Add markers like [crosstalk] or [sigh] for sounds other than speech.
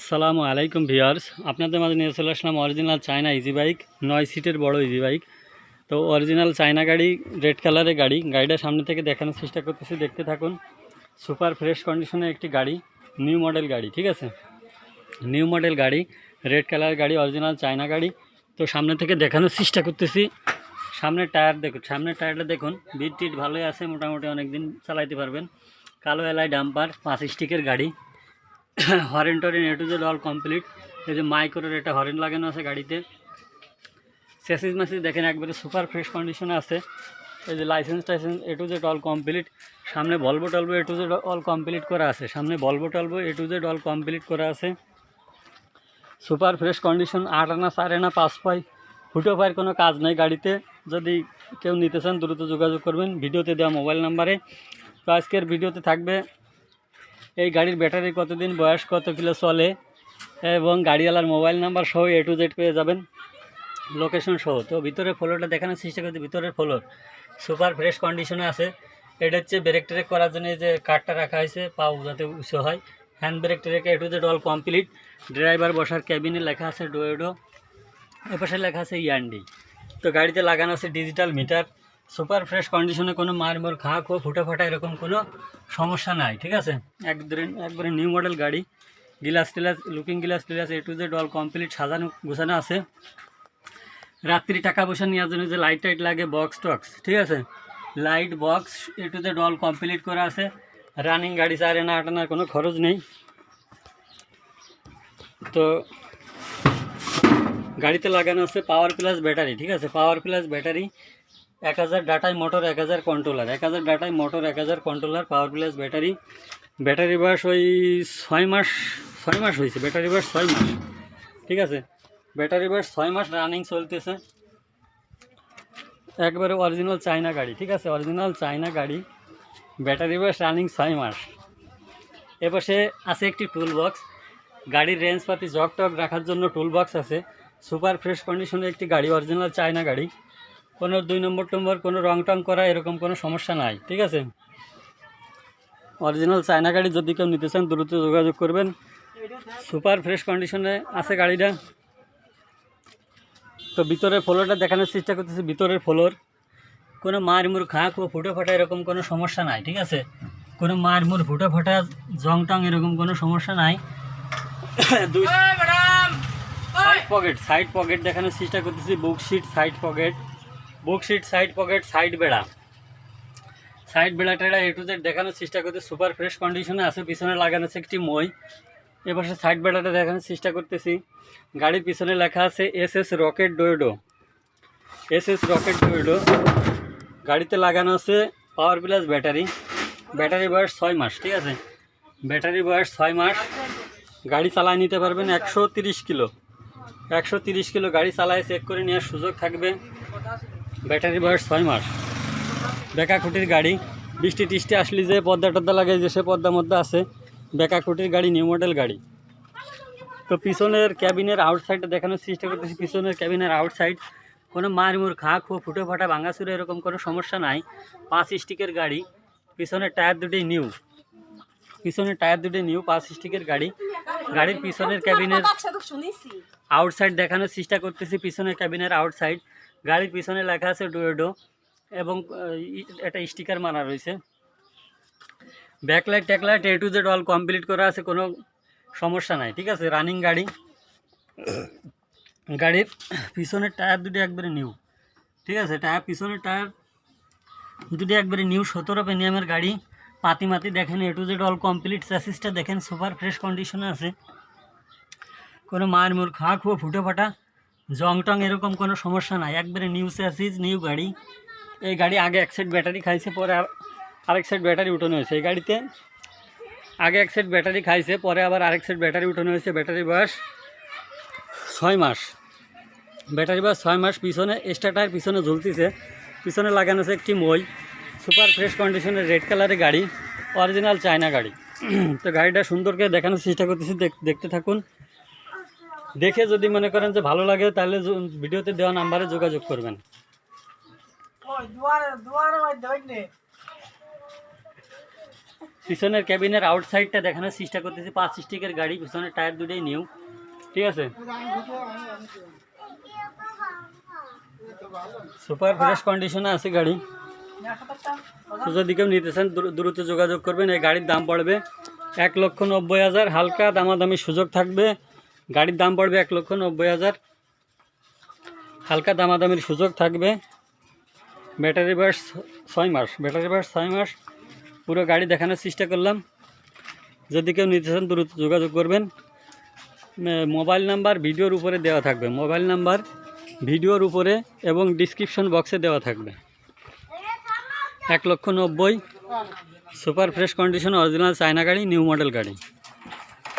আসসালামু আলাইকুম ভিউয়ার্স। আপনাদের মাঝে নিয়ে চলে আসলাম অরিজিনাল চায়না ইজি বাইক নয় সিটের বড় ইজি বাইক তো অরিজিনাল চায়না গাড়ি রেড কালারের গাড়ি। গাড়িটা সামনে থেকে দেখানোর চেষ্টা করতেছি, দেখতে থাকুন। সুপার ফ্রেশ কন্ডিশনের একটি গাড়ি নিউ মডেল গাড়ি, ঠিক আছে? নিউ মডেল গাড়ি রেড কালারের গাড়ি অরিজিনাল চায়না গাড়ি। তো সামনে থেকে দেখানোর চেষ্টা করতেছি। সামনের টায়ার দেখুন, সামনের টায়ারটা দেখুন। বিট টিট ভালোই আছে, মোটামুটি অনেক দিন চালাইতে পারবেন। কালো এলাই ডাম্পার পাঁচ স্টিকের গাড়ি। Horn টরেন A to Z all complete এই যে মাইক্রোর একটা হরেন লাগানো আছে গাড়িতে। সেসিস ম্যাসিস দেখেন একবারে সুপার ফ্রেশ কন্ডিশনে আছে। এই যে licence টাইসেন্স A to Z all complete সামনে বলব টলবো A to Z all complete করা আছে। সামনে বলব টলবো A to Z all complete করা আছে। সুপার ফ্রেশ কন্ডিশন আট আনা, চার আনা, পাঁচ পাই ফুটো পায়ের কোনো কাজ নেই গাড়িতে। যদি কেউ নিতে চান, দ্রুত যোগাযোগ করবেন। ভিডিওতে দেওয়া মোবাইল নাম্বারে তো আজকের ভিডিওতে থাকবে এই গাড়ির ব্যাটারি কতদিন বয়স, কত কিলো চলে এবং গাড়িওয়ালার মোবাইল নাম্বার সহ এ টু জেড পেয়ে যাবেন। লোকেশন সহ। তো ভিতরে ফ্লোরটা দেখানোর চেষ্টা করছি ভিতরের ফ্লোর সুপার ফ্রেশ কন্ডিশনে আছে। এটা হচ্ছে ব্রেক ট্রেক করার জন্য যে কাঠটা রাখা হয়েছে, পাও যাতে উঁচু হয়। Hand brake trek A to Z all complete driver বসার ক্যাবিনে লেখা আছে ডোয়েডো এপাশে লেখা আছে ইয়ান্ডি তো গাড়িতে লাগানো আছে ডিজিটাল মিটার সুপার ফ্রেশ কন্ডিশনে কোনো মারমোর খা খো ফুটা ফাটা এরকম কোনো সমস্যা নাই, ঠিক আছে? একবারে একবারে নিউ মডেল গাড়ি। গিলাস টিলাস, looking glass টিলাস A to Z all complete সাজানো, গোছানো আছে। রাত্রি টাকা পয়সা নেওয়ার জন্য যে লাইট টাইট লাগে বক্স টক্স ঠিক আছে? Light box A to Z all complete করা আছে। রানিং গাড়ি চারে না আটানার কোনো খরচ নেই। তো, গাড়িতে লাগানো আছে পাওয়ার প্লাস ব্যাটারি ঠিক আছে? পাওয়ার প্লাস ব্যাটারি এক হাজার ডাটাই মোটর, এক হাজার কন্ট্রোলার এক হাজার ডাটাই মোটর, এক হাজার controller power plus battery battery বয়স ওই ছয় মাস ছয় মাস হয়েছে। ব্যাটারি বয়স ছয় মাস। ঠিক আছে? ব্যাটারি বয়স ছয় মাস রানিং চলতেছে। একবারে অরিজিনাল চায়না গাড়ি। ঠিক আছে? অরিজিনাল চায়না গাড়ি। ব্যাটারি বয়স রানিং ছয় মাস। এপাশে আছে একটি টুল বক্স গাড়ির রেঞ্জ পাতি জগ টক রাখার জন্য টুল বক্স আছে সুপার ফ্রেশ কন্ডিশনের একটি গাড়ি অরিজিনাল চায়না গাড়ি। কোনো দুই নম্বর টম্বর কোনো রং টং করা এরকম কোনো সমস্যা নাই ঠিক আছে? অরিজিনাল চায়না গাড়ি যদি কেউ নিতে চান দ্রুত যোগাযোগ করবেন। সুপার ফ্রেশ কন্ডিশনে আছে গাড়িটা। তো ভিতরের ফ্লোরটা দেখানোর চেষ্টা করতেছি ভিতরের ফ্লোর কোনো মারমুর খাঁক ও ফুটো ফাটা এরকম কোনো সমস্যা নাই ঠিক আছে? কোনো মারমুর ফুটো ফাটা জং টং এরকম কোনো সমস্যা নাই। দুই সাইড পকেট সাইড পকেট দেখানোর চেষ্টা করতেছি বুক শিট সাইড পকেট বুক শিট সাইড পকেট, সাইড বেড়া। সাইড বেড়া টেড়া এ টু জেড দেখানোর চেষ্টা করতে, সুপার ফ্রেশ কন্ডিশনে আছে, পিছনে লাগানো আছে একটি মই। এপাশে সাইড বেড়াটা দেখানোর চেষ্টা করতেছি। গাড়ির পিছনে লেখা আছে এস এস রকেট ডোয়েডো এস এস রকেট ডোয়েডো গাড়িতে লাগানো আছে পাওয়ার প্লাস ব্যাটারি ব্যাটারি বয়স ছয় মাস, ঠিক আছে? ব্যাটারি বয়স ছয় মাস। গাড়ি চালায় নিতে পারবেন একশো কিলো। একশো কিলো গাড়ি চালায়, চেক করে নেওয়ার সুযোগ থাকবে। ব্যাটারি বয়স ছয় মাস। বেকা খুঁটির গাড়ি। বৃষ্টি টিষ্টি আসলে যে পদ্মা টদ্মা লাগে যে সে পদ্মা মধ্যে আছে বেকা খুঁটির গাড়ি নিউ মডেল গাড়ি। তো পিছনের ক্যাবিনের আউটসাইডটা দেখানোর চেষ্টা করতেছি। পিছনের ক্যাবিনের আউটসাইড কোনো মারমুর খা খো ফুটো ফাটা ভাঙাচুরে এরকম কোনো সমস্যা নাই। পাঁচ স্টিকের গাড়ি। পিছনের টায়ার দুটি নিউ পিছনের টায়ার দুটি নিউ পাঁচ স্টিকের গাড়ি। গাড়ির পিছনের ক্যাবিনের আউটসাইড দেখানোর চেষ্টা করতেছি। পিছনের ক্যাবিনের আউটসাইড গাড়ির পিছনে লেখা আছে ডুয়েডো এবং একটা স্টিকার মারা রয়েছে। Backlight, ট্যাকলাইট A to Z all complete করা আছে, কোনো সমস্যা নাই, ঠিক আছে? রানিং গাড়ি। গাড়ির পিছনের টায়ার দুটি একবারে নিউ ঠিক আছে? টায়ার পিছনের টায়ার দুটি একবারে নিউ সতেরো পেনিয়ামের গাড়ি। পাতি মাতি দেখেন A to Z all complete চ্যাসিসটা দেখেন সুপার ফ্রেশ কন্ডিশনে আছে। কোনো মায়ের মুর খা খুয়া ফুটে ফাটা জং টং এরকম কোনো সমস্যা নাই। একবারে নিউ চ্যাসিস নিউ গাড়ি। এই গাড়ি আগে এক সেট ব্যাটারি খাইছে, পরে আর আরেক সেট ব্যাটারি উঠানো হয়েছে। এই গাড়িতে আগে এক সেট ব্যাটারি খাইছে, পরে আবার আরেক সেট ব্যাটারি উঠানো হয়েছে। ব্যাটারি বয়স ছয় মাস। ব্যাটারি বয়স ছয় মাস, পিছনে এক্সট্রা টায়ার পিছনে ঝুলতেছে। পিছনে লাগানো আছে একটি মই সুপার ফ্রেশ কন্ডিশনের রেড কালারের গাড়ি অরিজিনাল চায়না গাড়ি। [clears throat] তো গাড়িটা সুন্দর করে দেখানোর চেষ্টা করতেছি, দেখ- দেখতে থাকুন। দেখে যদি মনে করেন যে ভালো লাগে তাহলে ভিডিওতে দেওয়া নাম্বারে যোগাযোগ করবেন। পিছনের ক্যাবিনের আউটসাইডটা দেখানোর চেষ্টা করতেছি। পাঁচ স্টিকের গাড়ি পিছনের টায়ার দুটোই নিউ ঠিক আছে? সুপার ফ্রেশ কন্ডিশনে আছে গাড়ি। তো যদি কেউ নিতে চান দ্রু- দ্রুত যোগাযোগ করবেন। এই গাড়ির দাম পড়বে এক লক্ষ নব্বই হাজার। হালকা দামাদামি সুযোগ থাকবে। গাড়ির দাম পড়বে এক লক্ষ নব্বই হাজার। হালকা দামাদামির সুযোগ থাকবে। ব্যাটারি বয়স ছয় মাস, ব্যাটারি বয়স ছয় মাস। পুরো গাড়ি দেখানোর চেষ্টা করলাম। যদি কেউ নিতে চান দ্রুত যোগাযোগ করবেন। মোবাইল নাম্বার ভিডিওর উপরে দেওয়া থাকবে। মোবাইল নাম্বার ভিডিওর উপরে এবং ডিসক্রিপশন বক্সে দেওয়া থাকবে। এক লক্ষ নব্বই। Super fresh condition, original China গাড়ি, নিউ মডেল গাড়ি।